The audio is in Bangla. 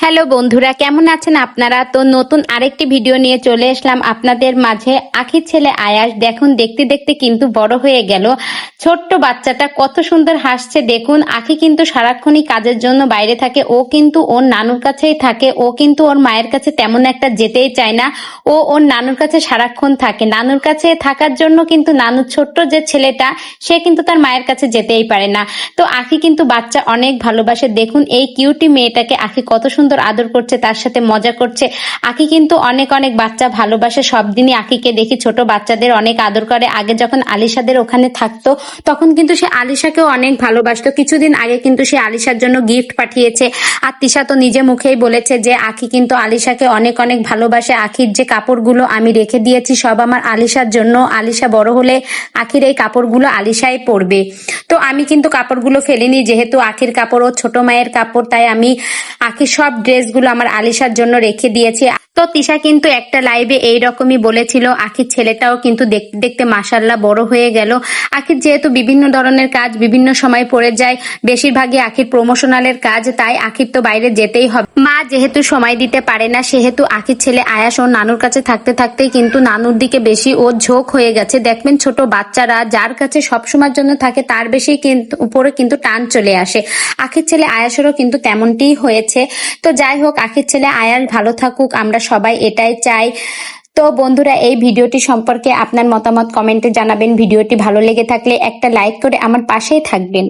হ্যালো বন্ধুরা, কেমন আছেন আপনারা? তো নতুন আরেকটি ভিডিও নিয়ে চলে আসলাম আপনাদের মাঝে। আখির ছেলে আয়াস, দেখুন, দেখতে দেখতে কিন্তু বড় হয়ে গেল। ছোট্ট বাচ্চাটা কত সুন্দর হাসছে, দেখুন। আখি কিন্তু সারাক্ষণই কাজের জন্য বাইরে থাকে। ও কিন্তু ওর নানুর কাছেই থাকে। ও কিন্তু ওর মায়ের কাছে তেমন একটা যেতেই চায় না। ও ওর নানুর কাছে সারাক্ষণ থাকে। নানুর কাছে থাকার জন্য কিন্তু নানুর ছোট্ট যে ছেলেটা, সে কিন্তু তার মায়ের কাছে যেতেই পারে না। তো আখি কিন্তু বাচ্চা অনেক ভালোবাসে। দেখুন, এই কিউটি মেয়েটাকে আখি কত সুন্দর আদর করছে, তার সাথে মজা করছে। আখি কিন্তু অনেক অনেক বাচ্চা ভালোবাসে। সব দিনই আখিকে দেখি, ছোট বাচ্চাদের অনেক আদর করে। আগে যখন আলিশাদের ওখানে থাকতো, তখন কিন্তু সে আলিশাকেও অনেক ভালোবাসতো। কিছুদিন আগে কিন্তু সে আলিশার জন্য গিফট পাঠিয়েছে। আর তিশা তো নিজে মুখেই বলেছে যে আখি কিন্তু আলিশাকে অনেক অনেক ভালোবাসে। আখির যে কাপড়গুলো আমি রেখে দিয়েছি, সব আমার আলিশার জন্য। আলিশা বড় হলে আখির এই কাপড়গুলো আলিশাই পরবে। তো আমি কিন্তু কাপড়গুলো ফেলিনি, যেহেতু আখির কাপড় ও ছোট মায়ের কাপড়, তাই আমি আখির সব ড্রেসগুলো আমার আলিশার জন্য রেখে দিয়েছি। তো তিশা কিন্তু একটা লাইভে এই রকমই বলেছিল, আখির ছেলেটাও কিন্তু দেখতে দেখতে মাসাল্লাহ বড় হয়ে গেল। আখির যেহেতু বিভিন্ন ধরনের কাজ বিভিন্ন সময় পড়ে যায়, বেশিরভাগই আখির প্রমোশনালের কাজ, তাই আখির তো বাইরে যেতেই হবে। মা যেহেতু সময় দিতে পারে না, সেহেতু আখির ছেলে আয়াস ও নানুর কাছে থাকতে থাকতেই কিন্তু নানুর দিকে বেশি ও ঝোঁক হয়ে গেছে। দেখবেন ছোট বাচ্চারা যার কাছে সবসময়ের জন্য থাকে, তার বেশি কিন্তু উপরে কিন্তু টান চলে আসে। আখির ছেলে আয়াসেরও কিন্তু তেমনটিই হয়েছে। তো যাই হোক, আখির ছেলে আয়াস ভালো থাকুক, আমরা সবাই এটাই চাই। তো বন্ধুরা, এই ভিডিওটি সম্পর্কে আপনার মতামত কমেন্টে জানাবেন। ভিডিওটি ভালো লেগে থাকলে একটা লাইক করে আমার পাশেই থাকবেন।